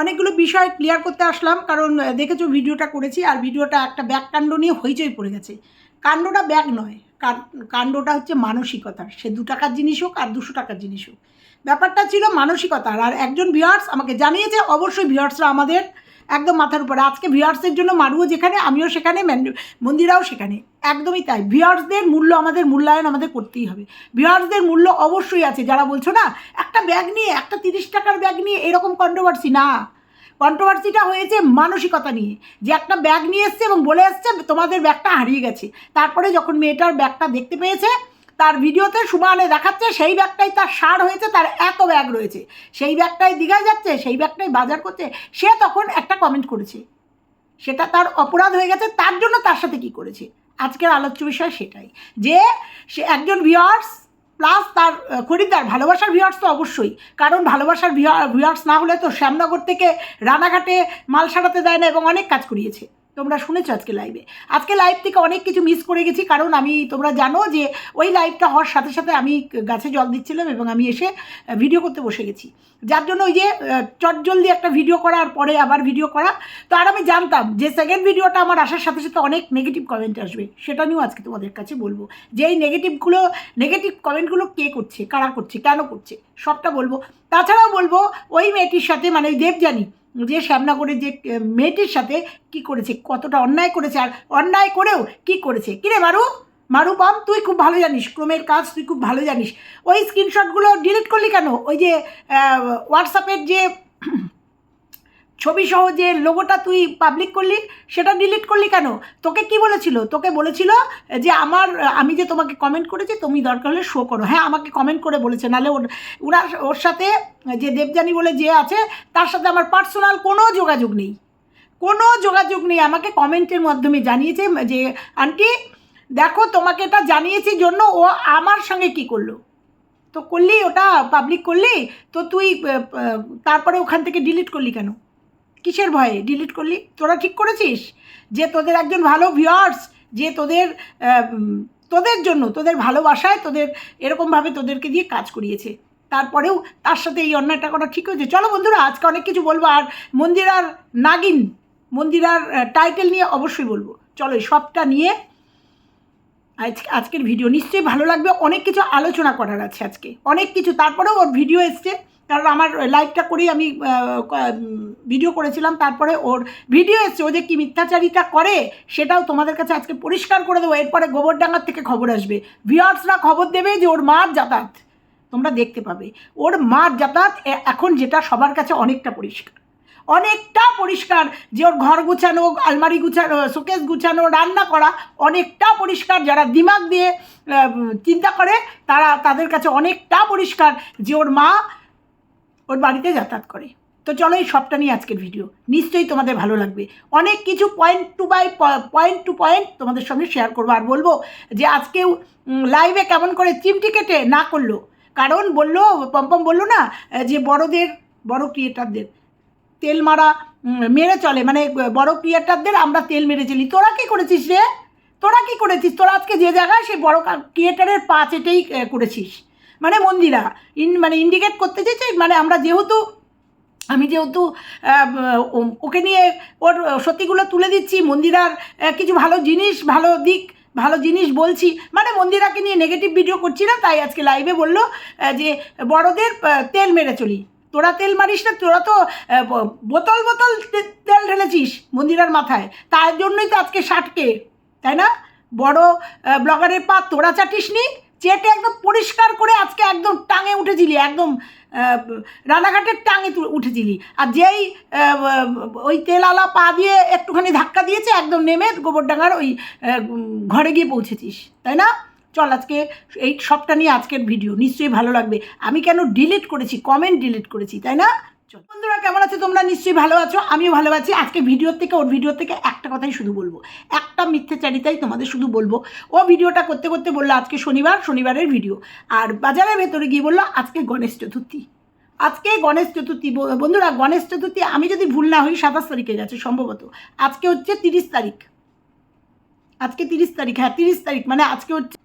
অনেকগুলো বিষয় ক্লিয়ার করতে আসলাম, কারণ দেখেছ ভিডিওটা করেছি, আর ভিডিওটা একটা ব্যাগ কাণ্ড নিয়ে হইচই পড়ে গেছে। কাণ্ডটা ব্যাগ নয় কাণ্ডটা হচ্ছে মানসিকতার। সে দু টাকার জিনিস হোক আর দুশো টাকার জিনিস হোক। ব্যাপারটা ছিল মানসিকতার, আর একজন ভিউয়ার্স আমাকে জানিয়েছে, অবশ্যই ভিউয়ার্সরা আমাদের একদম মাথার উপরে। আজকে ভিউয়ার্সের জন্য মারুও যেখানে, আমিও সেখানে মন্দিরাও সেখানে। একদমই তাই। ভিউয়ার্সদের মূল্য আমাদের মূল্যায়ন আমাদের করতেই হবে। ভিউয়ার্সদের মূল্য অবশ্যই আছে। যারা বলছো না, একটা ব্যাগ নিয়ে, একটা তিরিশ টাকার ব্যাগ নিয়ে এরকম কন্ট্রোভার্সি না। কন্ট্রোভার্সিটা হয়েছে মানসিকতা নিয়ে। যে একটা ব্যাগ নিয়ে এসছে এবং বলে এসছে, তোমাদের ব্যাগটা হারিয়ে গেছে। তারপরে যখন মেয়েটার ব্যাগটা দেখতে পেয়েছে, তার ভিডিওতে সুমানে দেখাচ্ছে, সেই ব্যাগটাই তার সার হয়েছে, তার এত ব্যাগ রয়েছে। সেই ব্যাগটাই দীঘায় যাচ্ছে, সেই ব্যাগটাই বাজার করছে। সে তখন একটা কমেন্ট করেছে। সেটা তার অপরাধ হয়ে গেছে, তার জন্য তার সাথে কি করেছে? আজকের আলোচ্য বিষয় সেটাই। যে সে একজন ভিওয়ার্স প্লাস তার খরিদ্দার, ভালোবাসার ভিউয়ার্স তো অবশ্যই। কারণ ভালোবাসার ভিউয়ার্স না হলে তো শ্যামনগর থেকে রানাঘাটে মাল সারাতে দেয় না এবং অনেক কাজ করিয়েছে। তোমরা শুনেছো আজকে লাইভে আজকে লাইভ থেকে অনেক কিছু মিস করে গেছি, কারণ আমি, তোমরা জানো যে ওই লাইভটা হওয়ার সাথে সাথে আমি গাছে জল দিচ্ছিলাম এবং আমি এসে ভিডিও করতে বসে গেছি। যার জন্য ওই যে চটজলদি একটা ভিডিও করা আর পরে আবার ভিডিও করা। তো আর আমি জানতাম যে সেকেন্ড ভিডিওটা আমার আসার সাথে সাথে অনেক নেগেটিভ কমেন্ট আসবে। সেটা নিয়েও আজকে তোমাদের কাছে বলব। যে এই নেগেটিভগুলো নেগেটিভ কমেন্টগুলো কে করছে, কারা করছে, কেন করছে, সবটা বলব। তাছাড়াও বলব, ওই মেয়েটির সাথে মানে ওই দেবজানি যে শ্যামনগরের যে মেয়েটির সাথে কি করেছে, কতটা অন্যায় করেছে আর অন্যায় করেও কি করেছে? কিরে মারু? মারু বাম, তুই খুব ভালো জানিস, ক্রমের কাজ তুই খুব ভালো জানিস। ওই স্ক্রিনশটগুলো ডিলিট করলি কেন? ওই যে হোয়াটসঅ্যাপের যে ছবি সহ যে লোগোটা তুই পাবলিক করলি, সেটা ডিলিট করলি কেন? তোকে কি বলেছিল? তোকে বলেছিল যে আমার, আমি যে তোমাকে কমেন্ট করেছি, তুমি দরকার হলে শো করো। হ্যাঁ আমাকে কমেন্ট করে বলেছে। নাহলে ওর ওনার ওর সাথে যে দেবজানি বলে যে আছে, তার সাথে আমার পার্সোনাল কোনো যোগাযোগ নেই। কোনো যোগাযোগ নেই। আমাকে কমেন্টের মাধ্যমে জানিয়েছে যে, আন্টি, দেখো, তোমাকে এটা জানিয়েছি জন্য ও আমার সঙ্গে কি করল? তো করলি, ওটা পাবলিক করলি, তো তুই তারপরে ওখান থেকে ডিলিট করলি কেন? কিসের ভয়ে? ডিলিট করলি? তোরা ঠিক করেছিস? যে তোদের একজন ভালো ভিউয়ার্স যে তোদের তোদের জন্য, তোদের ভালোবাসায় তোদের এরকমভাবে তোদেরকে দিয়ে কাজ করিয়েছে। তারপরেও তার সাথে এই অন্যায়টা করা ঠিক হয়েছে। চলো বন্ধুরা, আজকে অনেক কিছু বলব। আর মন্দিরার নাগিন, মন্দিরার টাইটেল নিয়ে অবশ্যই বলব। চলো সবটা নিয়ে আজকে, আজকের ভিডিও নিশ্চয়ই ভালো লাগবে। অনেক কিছু আলোচনা করার আছে আজকে। অনেক কিছু। তারপরেও ওর ভিডিও এসছে। কারণ আমার লাইভটা করেই আমি ভিডিও করেছিলাম, তারপরে ওর ভিডিও এসছে, ও যে কি মিথ্যাচারিতা করে, সেটাও তোমাদের কাছে আজকে পরিষ্কার করে দেবো। এরপরে গোবরডাঙ্গার থেকে খবর আসবে। ভিউয়ার্সরা খবর দেবে যে ওর মার যাতায়াত, তোমরা দেখতে পাবে। ওর মার যাতায়াত এখন যেটা সবার কাছে অনেকটা পরিষ্কার। অনেকটা পরিষ্কার যে ওর ঘর গুছানো, আলমারি গুছানো, শোকেস গুছানো, রান্না করা অনেকটা পরিষ্কার। যারা দিমাগ দিয়ে চিন্তা করে, তারা তাদের কাছে অনেকটা পরিষ্কার যে ওর মা ওর বাড়িতে যাতায়াত করে। তো চলো এই সবটা নিয়ে আজকের ভিডিও নিশ্চয়ই তোমাদের ভালো লাগবে। অনেক কিছু point to by point to point তোমাদের সঙ্গে শেয়ার করব। আর বলব যে আজকেও লাইভে কেমন করে চিমটি কেটে না করল। কারণ বলল, পম্পম বলল না, যে বড়দের, বড় ক্রিয়েটারদের তেল মারা মেরে চলে। মানে বড় ক্রিয়েটারদের আমরা তেল মেরে চলি তোরা কি করেছিস রে? তোরা কি করেছিস? তোরা আজকে যে জায়গায় সেই বড় ক্রিয়েটারের পা চেটেই করেছিস। মানে মন্দিরা। ইন মানে ইন্ডিকেট করতে চেয়েছে মানে আমরা যেহেতু, আমি যেহেতু ওকে নিয়ে ওর, সত্যিগুলো তুলে দিচ্ছি, মন্দিরার কিছু ভালো জিনিস, ভালো দিক, ভালো জিনিস বলছি মানে মন্দিরাকে নিয়ে নেগেটিভ ভিডিও করছি না, তাই আজকে লাইভে বলল যে বড়দের তেল মেরে চলি। তোরা তেল মারিস না, তোরা তো বোতল বোতল তেল ঢেলেছিস মন্দিরার মাথায়। তার জন্যই তো আজকে ষাটকে, তাই না? বড় ব্লগারের পা তোরা চাটিস নি চেটে একদম পরিষ্কার করে আজকে একদম টাঙে উঠেছিলি, একদম রানাঘাটের টাঙে উঠেছিলি। আর যেই ওই তেলালা পা দিয়ে একটুখানি ধাক্কা দিয়েছে, একদম নেমে গোবরডাঙ্গার ওই ঘরে গিয়ে পৌঁছেছিস, তাই না? চল আজকে এই সবটা নিয়ে আজকের ভিডিও নিশ্চয়ই ভালো লাগবে। আমি কেন ডিলিট করেছি? কমেন্ট ডিলিট করেছি, তাই না? চল বন্ধুরা, কেমন আছো? তোমরা নিশ্চয়ই ভালো আছো, আমিও ভালো আছি। আজকে ভিডিওর থেকে, ওর ভিডিও থেকে একটা কথাই শুধু বলব। একটা মিথ্যেচারিতাই তোমাদের শুধু বলব। ও ভিডিওটা করতে করতে বলল, আজকে শনিবার, শনিবারের ভিডিও। আর বাজারের ভেতরে গিয়ে বলল, আজকে গণেশ চতুর্থী। আজকে গণেশ চতুর্থী। বন্ধুরা, গণেশ চতুর্থী, আমি যদি ভুল না হই, সাতাশ তারিখে গেছে সম্ভবত। আজকে হচ্ছে তিরিশ তারিখ। আজকে তিরিশ তারিখ হ্যাঁ তিরিশ তারিখ মানে আজকে হচ্ছে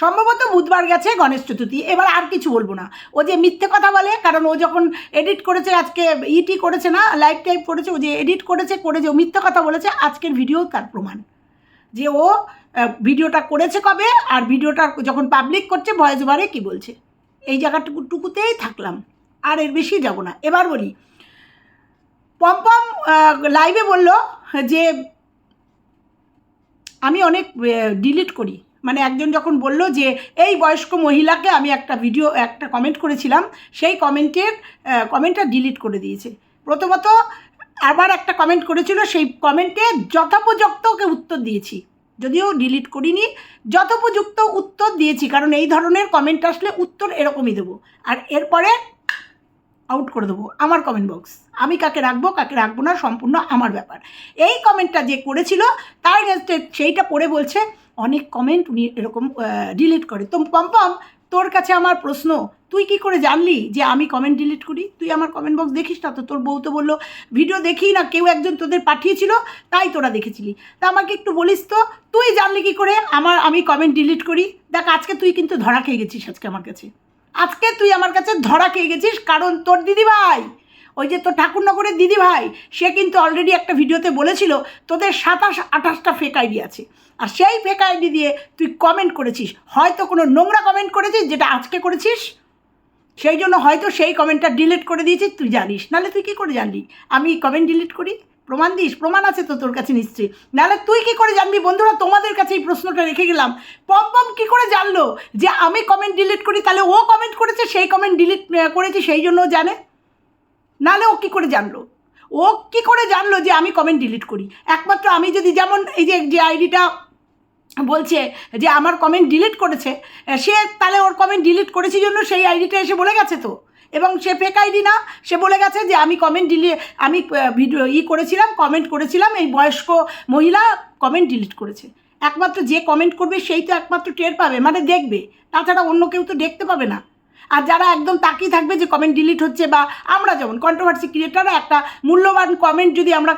সম্ভবত বুধবার গেছে গণেশ চতুর্থী। এবার আর কিছু বলব না। ও যে মিথ্যে কথা বলে, কারণ ও যখন এডিট করেছে, আজকে ইটি করেছে না লাইভ টাইপ করেছে, ও যে এডিট করেছে, করে যে ও মিথ্যে কথা বলেছে, আজকের ভিডিও তার প্রমাণ। যে ও ভিডিওটা করেছে কবে, আর ভিডিওটা যখন পাবলিক করছে ভয়েস ওভারে কী বলছে। এই জায়গাটুকু টুকুতেই থাকলাম। আর এর বেশি যাব না। এবার বলি, পম্পম লাইভে বলল যে, আমি অনেক ডিলিট করি। মানে একজন যখন বলল যে, এই বয়স্ক মহিলাকে আমি একটা ভিডিও একটা কমেন্ট করেছিলাম, সেই কমেন্টের কমেন্টটা ডিলিট করে দিয়েছে। প্রথমত, আবার একটা কমেন্ট করেছিল, সেই কমেন্টে যথোপযুক্ত ওকে উত্তর দিয়েছি। যদিও ডিলিট করিনি, যথোপযুক্ত উত্তর দিয়েছি, কারণ এই ধরনের কমেন্ট আসলে উত্তর এরকমই দেবো। আর এরপরে আউট করে দেবো, আমার কমেন্ট বক্স আমি কাকে রাখব কাকে রাখব না, সম্পূর্ণ আমার ব্যাপার। এই কমেন্টটা যে করেছিল, তার সেইটা পড়ে বলছে অনেক কমেন্ট উনি এরকম ডিলিট করে। তো পম্পম, তোর কাছে আমার প্রশ্ন, তুই কি করে জানলি যে আমি কমেন্ট ডিলিট করি? তুই আমার কমেন্ট বক্স দেখিস না তো? তোর বউ তো বলল, ভিডিও দেখি না, কেউ একজন তোদের পাঠিয়েছিল, তাই তোরা দেখেছিলি। তা আমাকে একটু বলিস তো, তুই জানলি কি করে আমার, আমি কমেন্ট ডিলিট করি? দেখ, আজকে তুই কিন্তু ধরা খেয়ে গেছিস আজকে আমার কাছে। আজকে তুই আমার কাছে ধরা খেয়ে গেছিস, কারণ তোর দিদিভাই ওই যে তোর ঠাকুরনগরের দিদিভাই সে কিন্তু অলরেডি একটা ভিডিওতে বলেছিল, তোদের সাতাশ, আঠাশটা ফেক আইডি আছে। আর সেই ফেক আইডি দিয়ে তুই কমেন্ট করেছিস। হয়তো কোনো নোংরা কমেন্ট করেছিস যেটা আজকে করেছিস? সেই জন্য হয়তো সেই কমেন্টটা ডিলিট করে দিয়েছিস, তুই জানিস। নাহলে তুই কী করে জানলি? আমি কমেন্ট ডিলিট করি? প্রমাণ দিস? প্রমাণ আছে তো তোর কাছে নিশ্চয়ই। নাহলে তুই কি করে জানবি? বন্ধুরা, তোমাদের কাছে এই প্রশ্নটা রেখে গেলাম। পম পম কী করে জানলো যে আমি কমেন্ট ডিলিট করি? তাহলে ও কমেন্ট করেছে, সেই কমেন্ট ডিলিট করেছে, সেই জন্য জানে। নাহলে ও কী করে জানলো? ও কী করে জানলো যে আমি কমেন্ট ডিলিট করি? একমাত্র আমি যদি যেমন এই যে যে আইডিটা বলছে যে আমার কমেন্ট ডিলিট করেছে সে তাহলে ওর কমেন্ট ডিলিট করেছি জন্য সেই আইডিটা এসে বলে গেছে তো? এবং সে ফেক আইডি না, সে বলে গেছে যে আমি কমেন্ট ডিলি আমি ভিডিও ই করেছিলাম কমেন্ট করেছিলাম, এই বয়স্ক মহিলা কমেন্ট ডিলিট করেছে। একমাত্র যে কমেন্ট করবে, সেই তো একমাত্র টের পাবে মানে দেখবে। তাছাড়া অন্য কেউ তো দেখতে পাবে না। আর যারা একদম তাকিয়ে থাকবে যে কমেন্ট ডিলিট হচ্ছে বা আমরা যেমন কন্ট্রোভার্সি ক্রিয়েটাররা একটা মূল্যবান কমেন্ট যদি আমরা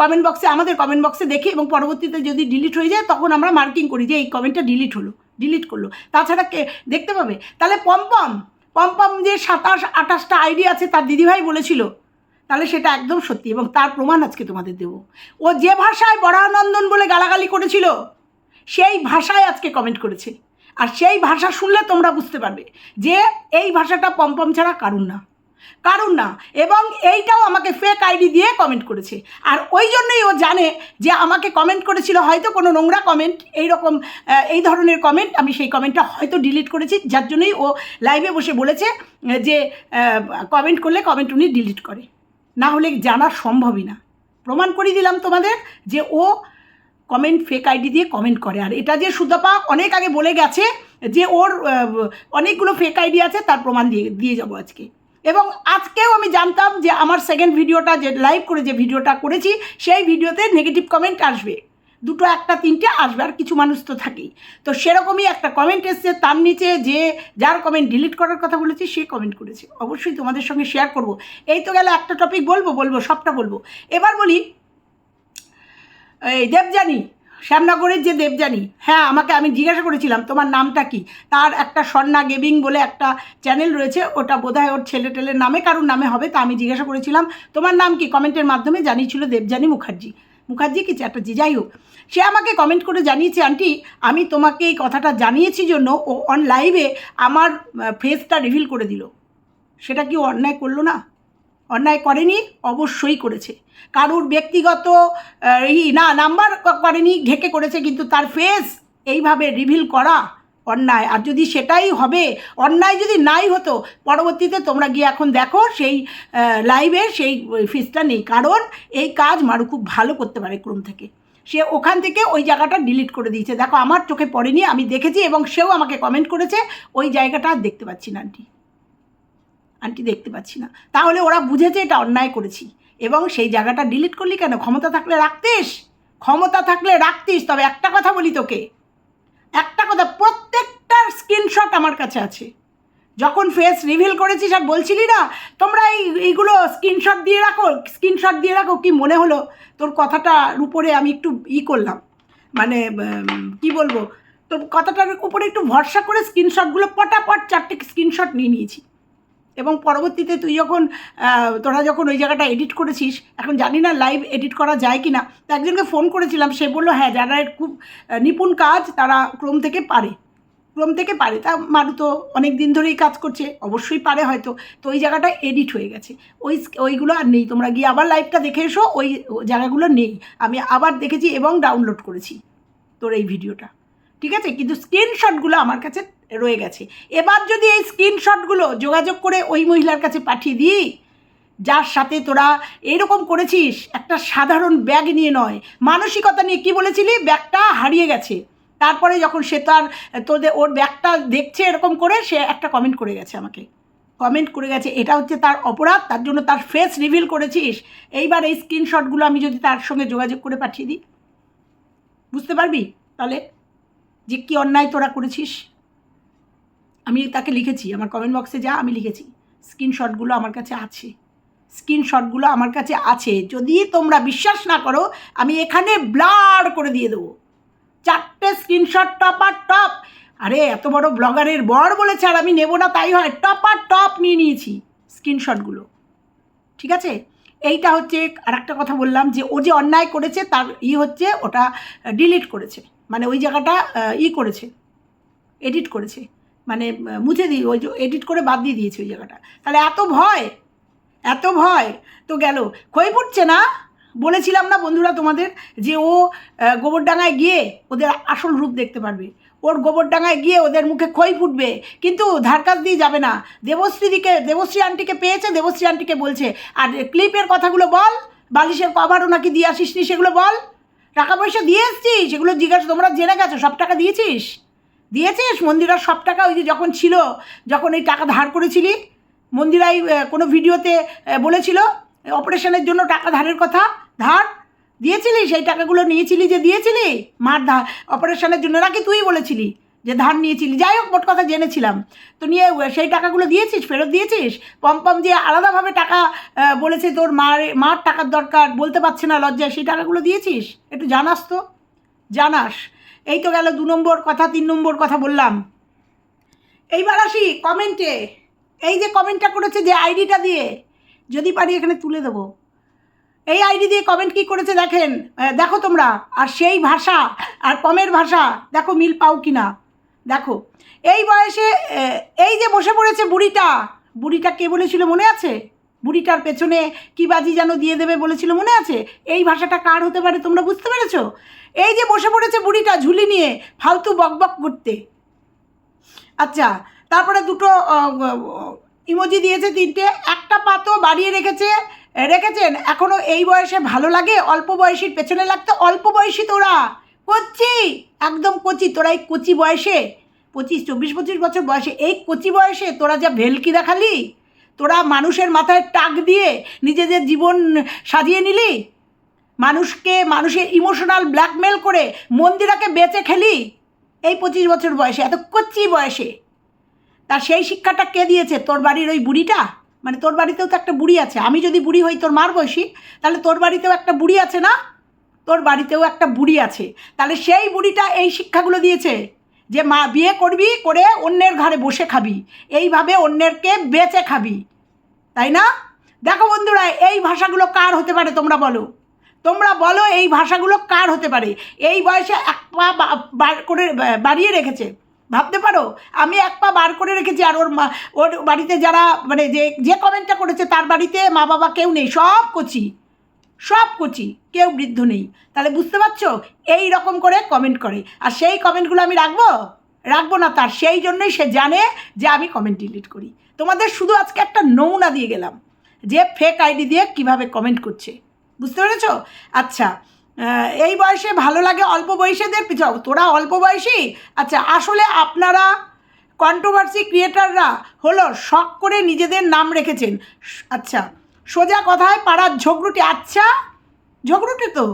কমেন্ট বক্সে আমাদের কমেন্ট বক্সে দেখি এবং পরবর্তীতে যদি ডিলিট হয়ে যায়, তখন আমরা মার্কিং করি যে এই কমেন্টটা ডিলিট হলো ডিলিট করল। তাছাড়া কে, দেখতে পাবে? তাহলে পম্পম পম্পম যে সাতাশ, আঠাশটা আইডি আছে, তার দিদিভাই বলেছিল, তাহলে সেটা একদম সত্যি এবং তার প্রমাণ আজকে তোমাদের দেব। ও যে ভাষায় বরানন্দন বলে গালাগালি করেছিল, সেই ভাষায় আজকে কমেন্ট করেছে। আর সেই ভাষা শুনলে তোমরা বুঝতে পারবে যে এই ভাষাটা পম্পম ছাড়া কারুন না। কারুন না। এবং এইটাও আমাকে ফেক আইডি দিয়ে কমেন্ট করেছে। আর ওই জন্যই ও জানে যে আমাকে কমেন্ট করেছিল হয়তো কোনো নোংরা কমেন্ট এইরকম আহ, এই ধরনের কমেন্ট আমি সেই কমেন্টটা হয়তো ডিলিট করেছি। যার জন্যই ও লাইভে বসে বলেছে যে কমেন্ট করলে কমেন্ট উনি ডিলিট করে। না হলে জানা সম্ভবই না। প্রমাণ করে দিলাম তোমাদের যে ও কমেন্ট ফেক আইডি দিয়ে কমেন্ট করে। আর এটা যে সুতপা অনেক আগে বলে গেছে যে ওর অনেকগুলো ফেক আইডি আছে, তার প্রমাণ দিয়ে দিয়ে যাব আজকে। এবং আজকেও আমি জানতাম যে আমার সেকেন্ড ভিডিওটা যে লাইভ করে যে ভিডিওটা করেছি, সেই ভিডিওতে নেগেটিভ কমেন্ট আসবে। দুটো একটা তিনটে আসবে, আর কিছু মানুষ তো থাকেই। তো সেরকমই একটা কমেন্ট এসছে তার নিচে যে যার কমেন্ট ডিলিট করার কথা বলেছি, সে কমেন্ট করেছে। অবশ্যই তোমাদের সঙ্গে শেয়ার করব। এই তো গেলে একটা টপিক বলব বলব, সবটা বলব। এবার বলি এই দেবযানী, শ্যামনগরের যে দেবযানী হ্যাঁ আমাকে আমি জিজ্ঞাসা করেছিলাম, তোমার নামটা কি? তার একটা স্বর্ণা গেমিং বলে একটা চ্যানেল রয়েছে, ওটা বোধহয় ওর ছেলে টেলের নামে, কারোর নামে হবে, তা আমি জিজ্ঞাসা করেছিলাম, তোমার নাম কি? কমেন্টের মাধ্যমে জানিয়েছিল দেবযানী মুখার্জি। মুখার্জি কি? চ্যাটার্জি যাই হোক। সে আমাকে কমেন্ট করে জানিয়েছে, আন্টি, আমি তোমাকে এই কথাটা জানিয়েছি জন্য ও অন লাইভে আমার ফেসটা রিভিল করে দিল। সেটা কি অন্যায় করল না? অন্যায় করেনি, অবশ্যই করেছে। কারুর ব্যক্তিগত ই না, নাম্বার করেনি ঢেকে করেছে, কিন্তু তার ফেস এইভাবে রিভিল করা অন্যায়। আর যদি সেটাই হবে, অন্যায় যদি নাই হতো, পরবর্তীতে তোমরা গিয়ে এখন দেখো সেই লাইভে সেই ফিসটা নেই। কারণ এই কাজ মারু খুব ভালো করতে পারে ক্রম থেকে। সে ওখান থেকে ওই জায়গাটা ডিলিট করে দিয়েছে। দেখো, আমার চোখে পড়েনি, আমি দেখেছি এবং সেও আমাকে কমেন্ট করেছে, ওই জায়গাটা আর দেখতে পাচ্ছি না আন্টি। আন্টি দেখতে পাচ্ছি না। তাহলে ওরা বুঝেছে এটা অন্যায় করেছি। এবং সেই জায়গাটা ডিলিট করলি কেন? ক্ষমতা থাকলে রাখতিস? ক্ষমতা থাকলে রাখতিস, তবে একটা কথা বলি তোকে। একটা কথা প্রত্যেকটার স্ক্রিনশট আমার কাছে আছে। যখন ফেস রিভিল করেছিস আর বলছিলি না, তোমরা এই, এইগুলো স্ক্রিনশট দিয়ে রাখো স্ক্রিনশট দিয়ে রাখো, কি মনে হলো? তোর কথাটার উপরে আমি একটু ই করলাম। মানে কি বলব? তোর কথাটার উপরে একটু ভরসা করে স্ক্রিনশটগুলো পটাপট চারটে স্ক্রিনশট নিয়ে নিয়েছি। এবং পরবর্তীতে তুই যখন তোরা যখন ওই জায়গাটা এডিট করেছিস, এখন জানি না লাইভ এডিট করা যায় কি না তো একজনকে ফোন করেছিলাম, সে বলল হ্যাঁ যারা খুব নিপুণ কাজ, তারা ক্রোম থেকে পারে। ক্রোম থেকে পারে। তা মানু তো অনেক দিন ধরেই কাজ করছে, অবশ্যই পারে হয়তো। তো ওই জায়গাটা এডিট হয়ে গেছে। ওই ওইগুলো আর নেই। তোমরা গিয়ে আবার লাইভটা দেখে এসো, ওই জায়গাগুলো নেই। আমি আবার দেখেছি এবং ডাউনলোড করেছি তোর এই ভিডিওটা ঠিক আছে? কিন্তু স্ক্রিনশটগুলো আমার কাছে রয়ে গেছে। এবার যদি এই স্ক্রিনশটগুলো যোগাযোগ করে ওই মহিলার কাছে পাঠিয়ে দিই, যার সাথে তোরা এরকম করেছিস, একটা সাধারণ ব্যাগ নিয়ে নয়, মানসিকতা নিয়ে কি বলেছিলি? ব্যাগটা হারিয়ে গেছে। তারপরে যখন সে তার, তোদের, ওর ব্যাগটা দেখছে এরকম করে, সে একটা কমেন্ট করে গেছে আমাকে। কমেন্ট করে গেছে, এটা হচ্ছে তার অপরাধ, তার জন্য তার ফেস রিভিল করেছিস। এইবার এই স্ক্রিনশটগুলো আমি যদি তার সঙ্গে যোগাযোগ করে পাঠিয়ে দিই। বুঝতে পারবি? তাহলে? যে কী অন্যায় তোরা করেছিস? আমি তাকে লিখেছি, আমার কমেন্ট বক্সে যা আমি লিখেছি। স্ক্রিনশটগুলো আমার কাছে আছে। স্ক্রিনশটগুলো আমার কাছে আছে। যদি তোমরা বিশ্বাস না করো, আমি এখানে ব্লার করে দিয়ে দেবো। চারটে স্ক্রিনশট টপ আর টপ আরে, এত বড় ব্লগারের বর বলেছে আর আমি নেব না, তাই হয়। টপ আর টপ নিয়ে নিয়েছি স্ক্রিনশটগুলো ঠিক আছে? এইটা হচ্ছে আর একটা কথা বললাম যে, ও যে অন্যায় করেছে, তার ই হচ্ছে, ওটা ডিলিট করেছে। মানে ওই জায়গাটা ই করেছে। এডিট করেছে। মানে মুছে দিয়ে ওই এডিট করে বাদ দিয়ে দিয়েছে ওই জায়গাটা। তাহলে এত ভয় এত ভয় তো গেল। ক্ষয় পড়ছে না? বলেছিলাম না বন্ধুরা তোমাদের যে ও আহ, গোবরডাঙ্গায় গিয়ে ওদের আসল রূপ দেখতে পারবে। ওর গোবরডাঙ্গায় গিয়ে ওদের মুখে খই ফুটবে কিন্তু ধারকাজ দিয়ে যাবে না। দেবশ্রীদিকে দেবশ্রী আন্টিকে পেয়েছে দেবশ্রী আন্টিকে বলছে আর ক্লিপের কথাগুলো বল বালিশের কভারও নাকি দিয়ে আসিস নি সেগুলো বল। টাকা পয়সা দিয়ে এসছিস সেগুলো জিজ্ঞাসা তোমরা জেনে গেছো সব টাকা দিয়েছিস? দিয়েছিস? মন্দিরার সব টাকা ওই যে যখন ছিল, যখন এই টাকা ধার করেছিলি? মন্দিরাই কোনো ভিডিওতে বলেছিল অপারেশনের জন্য টাকা ধারের কথা? ধার? দিয়েছিলি? সেই টাকাগুলো নিয়েছিলি যে দিয়েছিলি? মার ধার অপারেশনের জন্য নাকি তুই বলেছিলি যে ধার নিয়েছিলি? যাই হোক, মোট কথা জেনেছিলাম। তো নিয়ে সেই টাকাগুলো দিয়েছিস? ফেরত দিয়েছিস? পম্পম দিয়ে আলাদাভাবে টাকা বলেছে তোর মার মার টাকার দরকার, বলতে পারছে না লজ্জায়, সেই টাকাগুলো দিয়েছিস? একটু জানাস তো? জানাস। এই তো গেল দু নম্বর কথা, তিন নম্বর কথা বললাম। এইবার আসি কমেন্টে। এই যে কমেন্টটা করেছে যে আইডিটা দিয়ে, যদি পারি এখানে তুলে দেবো। এই আইডি দিয়ে কমেন্ট কি করেছে দেখেন দেখো তোমরা, আর সেই ভাষা, আর কমের ভাষা, দেখো মিল পাও কি না দেখো, এই বয়সে এই যে বসে পড়েছে বুড়িটা বুড়িটা কে বলেছিল মনে আছে? বুড়িটার পেছনে কি বাজি যেন দিয়ে দেবে বলেছিল মনে আছে? এই ভাষাটা কার হতে পারে তোমরা বুঝতে পেরেছ? এই যে বসে পড়েছে বুড়িটা ঝুলি নিয়ে ফালতু বকবক করতে। আচ্ছা তারপরে দুটো ইমোজি দিয়েছে তিনটে। একটা পাতো বাড়িয়ে রেখেছে, রেখেছেন? এখনও এই বয়সে ভালো লাগে? অল্প বয়সীর পেছনে লাগতে অল্প বয়সী তোরা। কচি! একদম কচি। তোরা এই কচি বয়সে, পঁচিশ, চব্বিশ, পঁচিশ বছর বয়সে, এই কচি বয়সে তোরা যা ভেলকি দেখালি তোরা মানুষের মাথায় টাক দিয়ে নিজেদের জীবন সাজিয়ে নিলি? মানুষকে, মানুষের ইমোশনাল ব্ল্যাকমেল করে মন্দিরাকে বেঁচে খেলি? এই পঁচিশ বছর বয়সে, এত কচি বয়সে। তা সেই শিক্ষাটা কে দিয়েছে? তোর বাড়ির ওই বুড়িটা? মানে তোর বাড়িতেও তো একটা বুড়ি আছে। আমি যদি বুড়ি হই তোর মার বয়সী, তাহলে তোর বাড়িতেও একটা বুড়ি আছে না? তোর বাড়িতেও একটা বুড়ি আছে। তাহলে সেই বুড়িটা এই শিক্ষাগুলো দিয়েছে? যে মা বিয়ে করবি করে অন্যের ঘরে বসে খাবি। এইভাবে অন্যেরকে বেচে খাবি। তাই না? দেখো বন্ধুরা, এই ভাষাগুলো কার হতে পারে তোমরা বলো? তোমরা বলো এই ভাষাগুলো কার হতে পারে? এই বয়সে এক পা বার করে বাড়িয়ে রেখেছে। ভাবতে পারো? আমি এক পা বার করে রেখেছি আর ওর মা, ওর বাড়িতে যারা মানে যে যে কমেন্টটা করেছে তার বাড়িতে মা বাবা কেউ নেই, সব কচি। সব কুচি, কেউ বৃদ্ধ নেই। তাহলে বুঝতে পারছ? এই রকম করে কমেন্ট করে। আর সেই কমেন্টগুলো আমি রাখব? রাখব না তার, সেই জন্যই সে জানে যে আমি কমেন্ট ডিলিট করি। তোমাদের শুধু আজকে একটা নমুনা দিয়ে গেলাম যে ফেক আইডি দিয়ে কীভাবে কমেন্ট করছে। বুঝতে পেরেছ? আচ্ছা এই বয়সে ভালো লাগে অল্প বয়সীদের পিছাও। তোরা অল্প বয়সী? আচ্ছা আসলে আপনারা কন্ট্রোভার্সি ক্রিয়েটাররা হলো শখ করে নিজেদের নাম রেখেছেন। আচ্ছা সোজা কথায় পাড়ার ঝগড়ুটে আচ্ছা ঝগড়ুটে তো।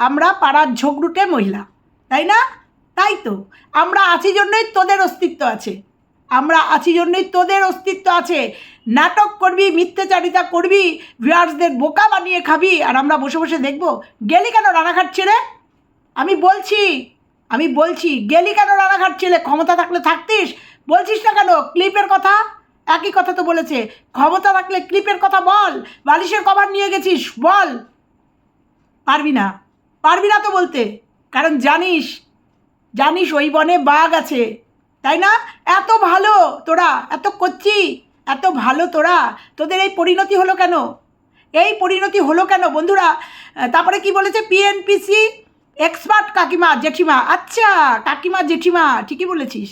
আমরা পাড়ার ঝগড়ুটে মহিলা, তাই না? তাই তো। আমরা আছি জন্যই তোদের অস্তিত্ব আছে। আমরা আছি জন্যই তোদের অস্তিত্ব আছে। নাটক করবি, মিথ্যাচারিতা করবি, ভিউয়ার্সদের বোকা বানিয়ে খাবি, আর আমরা বসে বসে দেখব, গেলি কেন রানাঘাট ছেড়ে? আমি বলছি আমি বলছি, গেলি কেন রানাঘাট ছেলে ক্ষমতা থাকলে থাকতিস? বলছিস না কেন? ক্লিপের কথা? একই কথা তো বলেছে। ক্ষমতা থাকলে ক্লিপের কথা বল, বালিশের কভার নিয়ে গেছিস, বল। পারবি না পারবি না তো বলতে, কারণ জানিস জানিস ওই বনে বাঘ আছে। তাই না? এত ভালো তোরা, এত করছি এত ভালো তোরা, তোদের এই পরিণতি হলো কেন? এই পরিণতি হলো কেন? বন্ধুরা তারপরে কি বলেছে? পিএনপিসি এক্সপার্ট কাকিমা, জেঠিমা। আচ্ছা কাকিমা, জেঠিমা, ঠিকই বলেছিস।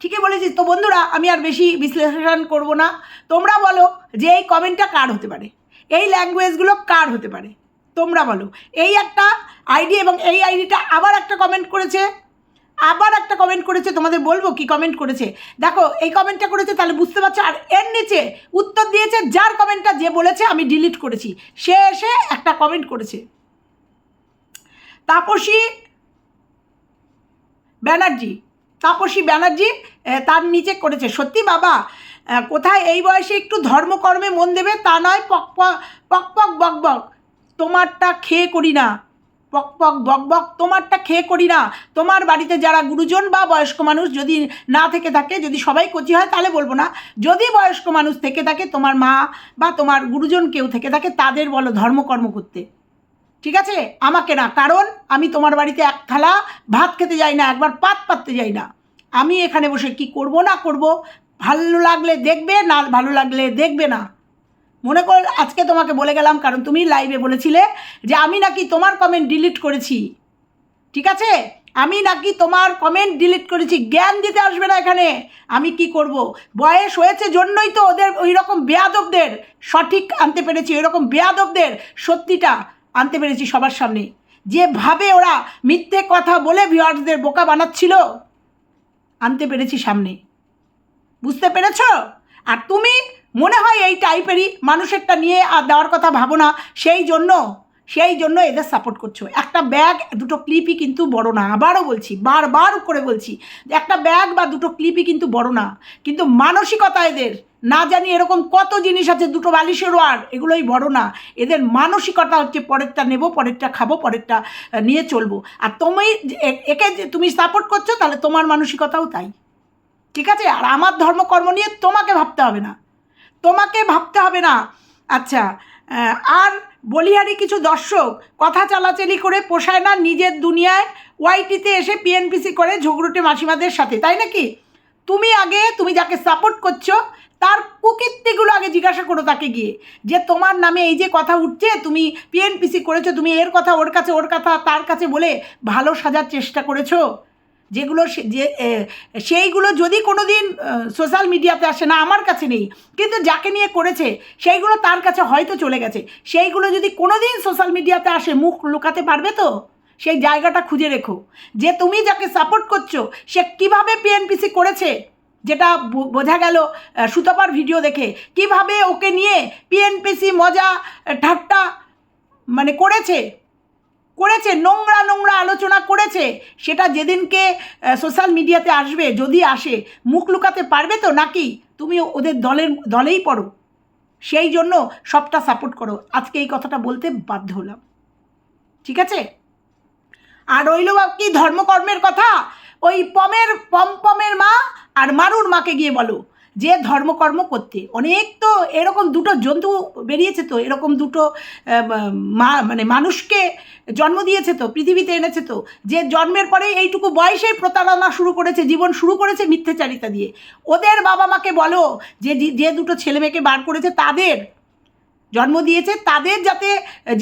ঠিকই বলেছিস। তো বন্ধুরা, আমি আর বেশি বিশ্লেষণ করব না। তোমরা বলো যে এই কমেন্টটা কার হতে পারে? এই ল্যাঙ্গুয়েজগুলো কার হতে পারে? তোমরা বলো। এই একটা আইডি এবং এই আইডিটা আবার একটা কমেন্ট করেছে। আবার একটা কমেন্ট করেছে। তোমাদের বলব কি কমেন্ট করেছে? দেখো, এই কমেন্টটা করেছে তাহলে বুঝতে পারছ? আর এর নিচে উত্তর দিয়েছে যার কমেন্টটা যে বলেছে, আমি ডিলিট করেছি। সে এসে একটা কমেন্ট করেছে। তাপসী ব্যানার্জি। তাপসী ব্যানার্জি তার নিচে করেছে। সত্যি বাবা কোথায় এই বয়সে একটু ধর্মকর্মে মন দেবে তা নয় পক পক পক, বক বক। তোমারটা খেয়ে করি না। পক পক, বক বক, তোমারটা খেয়ে করি না। তোমার বাড়িতে যারা গুরুজন বা বয়স্ক মানুষ যদি না থেকে থাকে, যদি সবাই কচি হয়, তাহলে বলব না। যদি বয়স্ক মানুষ থেকে থাকে, তোমার মা বা তোমার গুরুজন কেউ থেকে থাকে, তাদের বলো ধর্মকর্ম করতে। ঠিক আছে? আমাকে না, কারণ আমি তোমার বাড়িতে এক থালা ভাত খেতে যাই না, একবার পাত পাততে যাই না। আমি এখানে বসে কি করব না করব, ভালো লাগলে দেখবে, না ভালো লাগলে দেখবে না। মনে কর, আজকে তোমাকে বলে গেলাম, কারণ তুমি লাইভে বলেছিলে যে আমি নাকি তোমার কমেন্ট ডিলিট করেছি। ঠিক আছে? আমি নাকি তোমার কমেন্ট ডিলিট করেছি, জ্ঞান দিতে আসবে না এখানে। আমি কি করব? বয়স হয়েছে জন্যই তো ওদের ওই রকম বেয়াদবদের সঠিক আনতে পেরেছি ওই রকম বেয়াদবদের সত্যিটা। আনতে পেরেছি সবার সামনে। যেভাবে ওরা মিথ্যে কথা বলে ভিউয়ার্সদের বোকা বানাচ্ছিল, আনতে পেরেছি সামনে। বুঝতে পেরেছ? আর তুমি মনে হয় এই টাইপেরই মানুষেরটা নিয়ে আর দেওয়ার কথা ভাবো না, সেই জন্য সেই জন্য এদের সাপোর্ট করছ। একটা ব্যাগ দুটো ক্লিপই কিন্তু বড় না। আবারও বলছি, বারবার করে বলছি একটা ব্যাগ বা দুটো ক্লিপই কিন্তু বড় না। কিন্তু মানসিকতা এদের। না জানি এরকম কত জিনিস আছে, দুটো বালিশের আর এগুলোই বড় না। এদের মানসিকতা হচ্ছে পরেরটা নেব, পরেরটা খাব, পরেরটা নিয়ে চলবো। আর তুমি একে তুমি সাপোর্ট করছ, তাহলে তোমার মানসিকতাও তাই। ঠিক আছে? আর আমার ধর্মকর্ম নিয়ে তোমাকে ভাবতে হবে না। তোমাকে ভাবতে হবে না। আচ্ছা আর বলিহারি কিছু দর্শক কথা চালাচালি করে পোষায় না নিজের দুনিয়ায় ওয়াইটিতে এসে পিএনপিসি করে ঝগড়ুটে মাসিমাদের সাথে, তাই নাকি? তুমি আগে, তুমি যাকে সাপোর্ট করছ, তার কুকীর্তিগুলো আগে জিজ্ঞাসা করো তাকে গিয়ে, যে তোমার নামে এই যে কথা উঠছে, তুমি পিএনপিসি করেছ, তুমি এর কথা ওর কাছে, ওর কথা তার কাছে বলে ভালো সাজার চেষ্টা করেছ? যেগুলো যে সেইগুলো যদি কোনো দিন সোশ্যাল মিডিয়াতে আসে, না আমার কাছে নেই, কিন্তু যাকে নিয়ে করেছে, সেইগুলো তার কাছে হয়তো চলে গেছে। সেইগুলো যদি কোনো দিন সোশ্যাল মিডিয়াতে আসে, মুখ লুকাতে পারবে তো? সেই জায়গাটা খুঁজে রেখো। যে তুমি যাকে সাপোর্ট করছ, সে কীভাবে পিএনপিসি করেছে, যেটা বোঝা গেল সুতপার ভিডিও দেখে, কীভাবে ওকে নিয়ে পিএনপিসি মজা ঠাট্টা মানে করেছে? করেছে, নোংরা নোংরা আলোচনা করেছে, সেটা যেদিনকে সোশ্যাল মিডিয়াতে আসবে, যদি আসে, মুখ লুকাতে পারবে তো নাকি? তুমি ওদের দলের, দলেই পড়ো। সেই জন্য সবটা সাপোর্ট করো। আজকে এই কথাটা বলতে বাধ্য হলাম। ঠিক আছে? আর রইল কি ধর্মকর্মের কথা? ওই পমের পম পমের মা আর মারুর মাকে গিয়ে বলো। যে ধর্মকর্ম করতে। অনেক তো এরকম দুটো জন্তু বেরিয়েছে তো, এরকম দুটো মা মানে মানুষকে জন্ম দিয়েছে তো, পৃথিবীতে এনেছে তো। যে জন্মের পরে এইটুকু বয়সেই প্রতারণা শুরু করেছে, জীবন শুরু করেছে মিথ্যাচারিতা দিয়ে। ওদের বাবা মাকে বলো, যে যে দুটো ছেলে মেয়েকে বার করেছে, তাদের জন্ম দিয়েছে, তাদের যাতে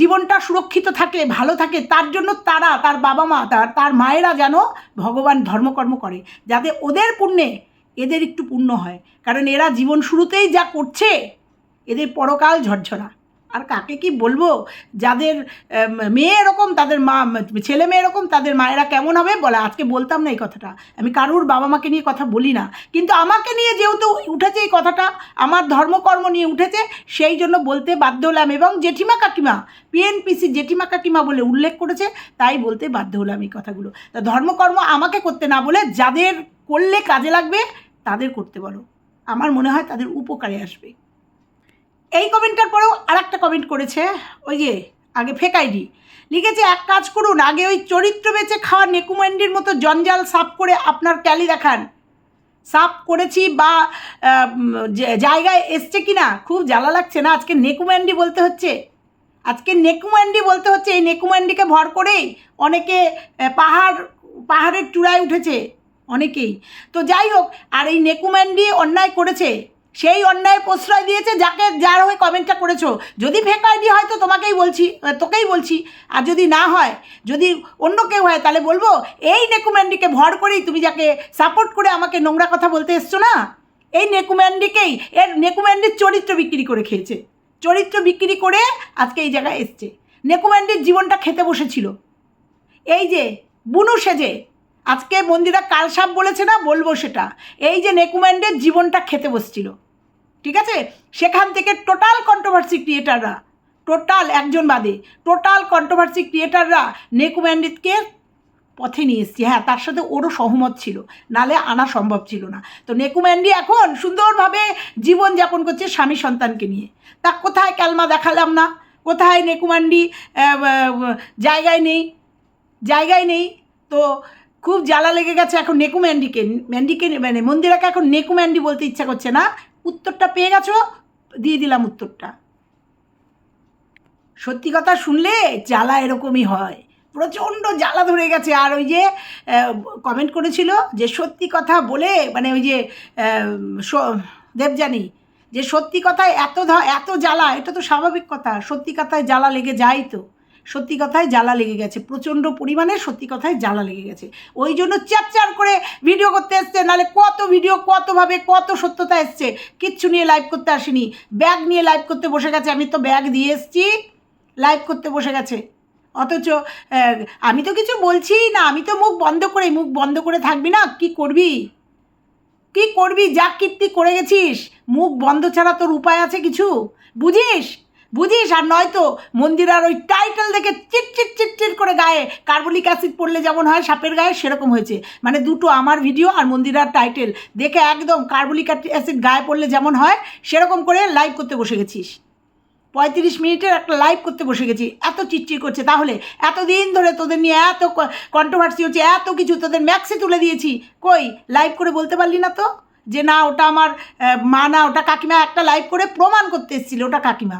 জীবনটা সুরক্ষিত থাকে, ভালো থাকে, তার জন্য তারা, তার বাবা মা, তার তার মায়েরা যেন ভগবান ধর্মকর্ম করে। যাতে ওদের পুণ্যে এদের একটু পুণ্য হয়। কারণ এরা জীবন শুরুতেই যা করছে, এদের পরকাল ঝরঝরা। আর কাকে কি বলব? যাদের মেয়ে এরকম, তাদের মা, ছেলে মেয়ে এরকম, তাদের মায়েরা কেমন হবে? বলে আজকে বলতাম না এই কথাটা। আমি কারুর বাবা মাকে নিয়ে কথা বলি না। কিন্তু আমাকে নিয়ে যেহেতু উঠেছে এই কথাটা, আমার ধর্মকর্ম নিয়ে উঠেছে, সেই জন্য বলতে বাধ্য হলাম। এবং জেঠিমা কাকিমা পিএনপিসি জেঠিমা কাকিমা বলে উল্লেখ করেছে, তাই বলতে বাধ্য হলাম এই কথাগুলো। তা ধর্মকর্ম আমাকে করতে না বলে যাদের করলে কাজে লাগবে তাদের করতে বলো। আমার মনে হয় তাদের উপকারে আসবে। এই কমেন্টটার পরেও আর একটা কমেন্ট করেছে, ওই যে, আগে ফেক আইডি লিখেছে, এক কাজ করুন, আগে ওই চরিত্র বেচে খাওয়া নেকুম্যান্ডির মতো জঞ্জাল সাফ করে আপনার ক্যালি দেখান। সাফ করেছি বা জায়গায় এসছে কি না খুব জ্বালা লাগছে না আজকে নেকুম্যান্ডি বলতে হচ্ছে? আজকে নেকুম্যান্ডি বলতে হচ্ছে, এই নেকুম্যান্ডিকে ভর করেই অনেকে পাহাড়, পাহাড়ের চূড়ায় উঠেছে। অনেকেই। তো যাই হোক আর এই নেকুম্যান্ডি অন্যায় করেছে, সেই অন্যায় প্রশ্রয় দিয়েছে যাকে যার হয়ে কমেন্টটা করেছ। যদি ফেক আইডি হয় তো তোমাকেই বলছি তোকেই বলছি। আর যদি না হয়, যদি অন্য কেউ হয়, তাহলে বলব, এই নেকুম্যান্ডিকে ভর করেই তুমি যাকে সাপোর্ট করে আমাকে নোংরা কথা বলতে এসছো না? এই নেকুম্যান্ডিকেই এর নেকুম্যান্ডির চরিত্র বিক্রি করে খেয়েছে। চরিত্র বিক্রি করে আজকে এই জায়গায় এসছে। নেকুম্যান্ডির জীবনটা খেতে বসেছিল। এই যে, বুনু সেজে আজকে মন্দিরা কালসাপ বলেছে না, বলব সেটা। এই যে নেকুম্যান্ডের জীবনটা খেতে বসছিল। ঠিক আছে? সেখান থেকে টোটাল কন্ট্রোভার্সি ক্রিয়েটাররা টোটাল একজন বাদে টোটাল কন্ট্রোভার্সি ক্রিয়েটাররা নেকুম্যান্ডিতকে পথে নিয়ে এসছি। হ্যাঁ তার সাথে ওরও সহমত ছিল, নালে আনা সম্ভব ছিল না। তো নেকুম্যান্ডি এখন সুন্দরভাবে জীবন যাপন করছে স্বামী সন্তানকে নিয়ে। তা কোথায় ক্যালমা দেখালাম না? কোথায় নেকুম্যান্ডি জায়গায় নেই? জায়গায় নেই? তো খুব জ্বালা লেগে গেছে এখন নেকু ম্যান্ডিকে। ম্যান্ডিকে মানে মন্দিরাকে এখন নেকু ম্যান্ডি বলতে ইচ্ছা করছে না। উত্তরটা পেয়ে গেছো? দিয়ে দিলাম উত্তরটা। সত্যি কথা শুনলে জ্বালা এরকমই হয়। প্রচণ্ড জ্বালা ধরে গেছে। আর ওই যে কমেন্ট করেছিল যে সত্যি কথা বলে মানে ওই যে দেবযানী, যে সত্যি কথায় এত এত জ্বালা, এটা তো স্বাভাবিক কথা। সত্যি কথায় জ্বালা লেগে যায় তো। সত্যি কথায় জ্বালা লেগে গেছে, প্রচণ্ড পরিমাণে সত্যি কথায় জ্বালা লেগে গেছে। ওই জন্য চ্যাপচার করে ভিডিও করতে এসছে নাহলে কত ভিডিও, কতভাবে, কত সত্যতা এসছে, কিচ্ছু নিয়ে লাইভ করতে আসেনি। ব্যাগ নিয়ে লাইভ করতে বসে গেছে, আমি তো ব্যাগ দিয়ে এসছি লাইভ করতে বসে গেছে। অথচ আমি তো কিছু বলছি না, আমি তো মুখ বন্ধ করে মুখ বন্ধ করে থাকবি না, কি করবি? কি করবি? যা কীর্তি করে গেছিস, মুখ বন্ধ ছাড়া তোর উপায় আছে কিছু? বুঝিস? বুঝিস, আর নয়তো মন্দিরার ওই টাইটেল দেখে চিট চিট চিট করে গায়ে কার্বলিক অ্যাসিড পড়লে যেমন হয়, সাপের গায়ে সেরকম হয়েছে। মানে দুটো আমার ভিডিও আর মন্দিরার টাইটেল। দেখে একদম কার্বলিক অ্যাসিড গায়ে পড়লে যেমন হয়, সেরকম করে লাইভ করতে বসে গেছিস। পঁয়ত্রিশ মিনিটের একটা লাইভ করতে বসে গেছি। এত চিটচিট করছে। তাহলে এতদিন ধরে তোদের নিয়ে এত কন্ট্রোভার্সি হচ্ছে, এত কিছু তোদের ম্যাক্সে তুলে দিয়েছি। কই, লাইভ করে বলতে পারলি না তো? যে না, ওটা আমার মা না, ওটা কাকিমা একটা লাইভ করে প্রমাণ করতে এসেছিল, ওটা কাকিমা।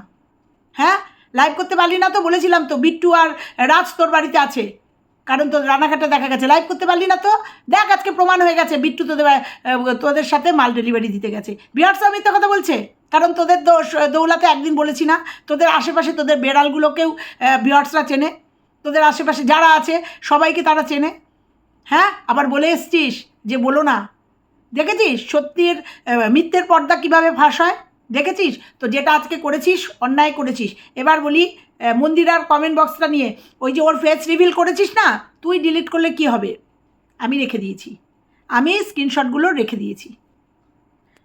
হ্যাঁ? লাইভ করতে পারলি না তো? বলেছিলাম তো, বিট্টু আর রাজ তোর বাড়িতে আছে। কারণ তোর রানাঘাটে দেখা গেছে। লাইভ করতে পারলি না তো? দেখ, আজকে প্রমাণ হয়ে গেছে, বিট্টু তোদের তোদের সাথে মাল ডেলিভারি দিতে গেছে। বিহার মিথ্যা কথা বলছে? কারণ তোদের দোষ দৌলাতে একদিন বলেছি না। তোদের আশেপাশে তোদের বেড়ালগুলোকেও বিহার্সরা চেনে। তোদের আশেপাশে যারা আছে, সবাইকে তারা চেনে। হ্যাঁ? আবার বলে এসছিস যে বলো না। দেখেছিস? সত্যির মিথ্যের পর্দা কীভাবে ফাঁস হয়? দেখেছিস? তো যেটা আজকে করেছিস, অন্যায় করেছিস। এবার বলি মন্দিরার কমেন্ট বক্সটা নিয়ে। ওই যে ওর ফেস রিভিল করেছিস না? তুই ডিলিট করলে কি হবে? আমি রেখে দিয়েছি। আমি স্ক্রিনশটগুলো রেখে দিয়েছি।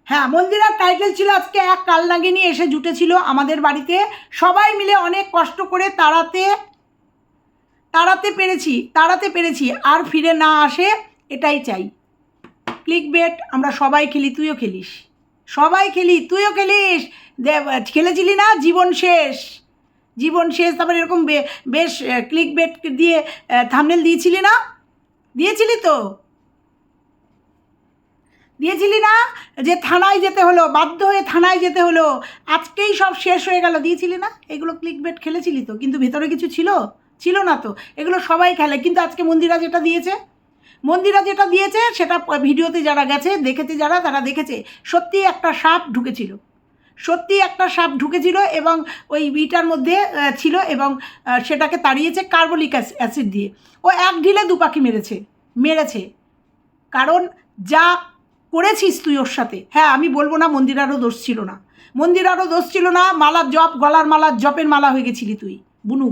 হ্যাঁ মন্দিরার টাইটেল ছিল আজকে এক কালনাগিনী এসে জুটেছিল আমাদের বাড়িতে। সবাই মিলে অনেক কষ্ট করে তাড়াতে তাড়াতে পেরেছি তাড়াতে পেরেছি। আর ফিরে না আসে, এটাই চাই। ক্লিক বেট আমরা সবাই খেলি, তুইও খেলিস। সবাই খেলি, তুইও খেলিস। খেলেছিলি না? জীবন শেষ। জীবন শেষ, তারপর এরকম বেশ ক্লিক বেট দিয়ে থামনেল দিয়েছিলি না? দিয়েছিলি তো? দিয়েছিলি না? যে থানায় যেতে হলো, বাধ্য হয়ে থানায় যেতে হলো, আজকেই সব শেষ হয়ে গেল, দিয়েছিলি না? এগুলো ক্লিক বেট খেলেছিলি তো? কিন্তু ভেতরে কিছু ছিল? ছিল না তো? এগুলো সবাই খেলে, কিন্তু আজকে মন্দিরা যেটা দিয়েছে মন্দিরা যেটা দিয়েছে, সেটা ভিডিওতে যারা গেছে, দেখেছে যারা, তারা দেখেছে। সত্যি একটা সাপ ঢুকেছিল। সত্যি একটা সাপ ঢুকেছিল এবং ওই ইটার মধ্যে ছিল এবং সেটাকে তাড়িয়েছে কার্বলিক অ্যাসিড দিয়ে। ও এক ঢিলে দু পাখি মেরেছে। মেরেছে। কারণ যা করেছিস তুই ওর সাথে। হ্যাঁ আমি বলব না মন্দিরারও দোষ ছিল না। মন্দিরারও দোষ ছিল না মালার জপ, গলার মালার জপের মালা হয়ে গেছিলি তুই। বুনু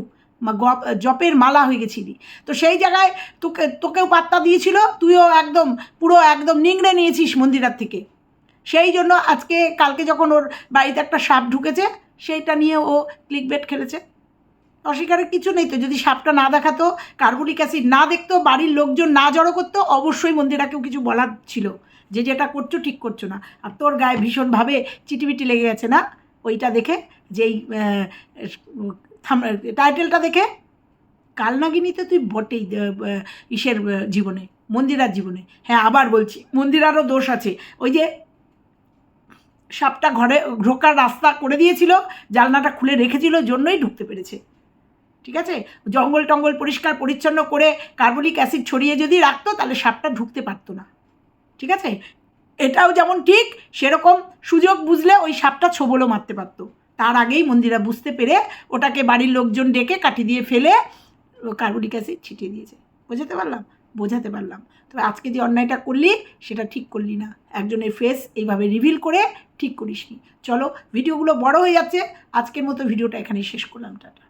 জপের মালা হয়ে গেছিলি। তো সেই জায়গায় তোকে, তোকেও পাত্তা দিয়েছিল, তুইও একদম পুরো একদম নিংড়ে নিয়েছিস মন্দিরার থেকে। সেই জন্য আজকে, কালকে যখন ওর বাড়িতে একটা সাপ ঢুকেছে, সেইটা নিয়ে ও ক্লিক বেট খেলেছে। অস্বীকারের কিছু নেই তো, যদি সাপটা না দেখাতো কার্বলিক অ্যাসিড না দেখতো, বাড়ির লোকজন না জড়ো করতো, অবশ্যই মন্দিরাকেও কিছু বলার ছিল। যে যেটা করছ ঠিক করছ না। আর তোর গায়ে ভীষণভাবে চিটিবিটি লেগে গেছে না? ওইটা দেখে যেই টাইটেলটা দেখে, কালনাগিনীতে তুই বটেই ইসের জীবনে, মন্দিরার জীবনে। হ্যাঁ আবার বলছি, মন্দিরারও দোষ আছে। ওই যে, সাপটা ঘরে, ঢোকার রাস্তা করে দিয়েছিল, জানলাটা খুলে রেখেছিল, জন্যই ঢুকতে পেরেছে। ঠিক আছে? জঙ্গল টঙ্গল পরিষ্কার, পরিচ্ছন্ন করে কার্বলিক অ্যাসিড ছড়িয়ে যদি রাখতো, তাহলে সাপটা ঢুকতে পারতো না। ঠিক আছে? এটাও যেমন ঠিক, সেরকম সুযোগ বুঝলে ওই সাপটা ছোবলও মারতে পারতো। তার আগেই মন্দিরা বুঝতে পেরে ওটাকে বাড়ির লোকজন ডেকে কাটি দিয়ে ফেলে কার্বনিক অ্যাসিড ছিটিয়ে দিয়েছে। বোঝাতে পারলাম? বোঝাতে পারলাম। তবে আজকে যে অন্যায়টা করলি, সেটা ঠিক করলি না। একজনের ফেস এইভাবে রিভিল করে ঠিক করিসনি। চলো, ভিডিওগুলো বড় হয়ে যাচ্ছে। আজকের মতো ভিডিওটা এখানেই শেষ করলাম। টাটা।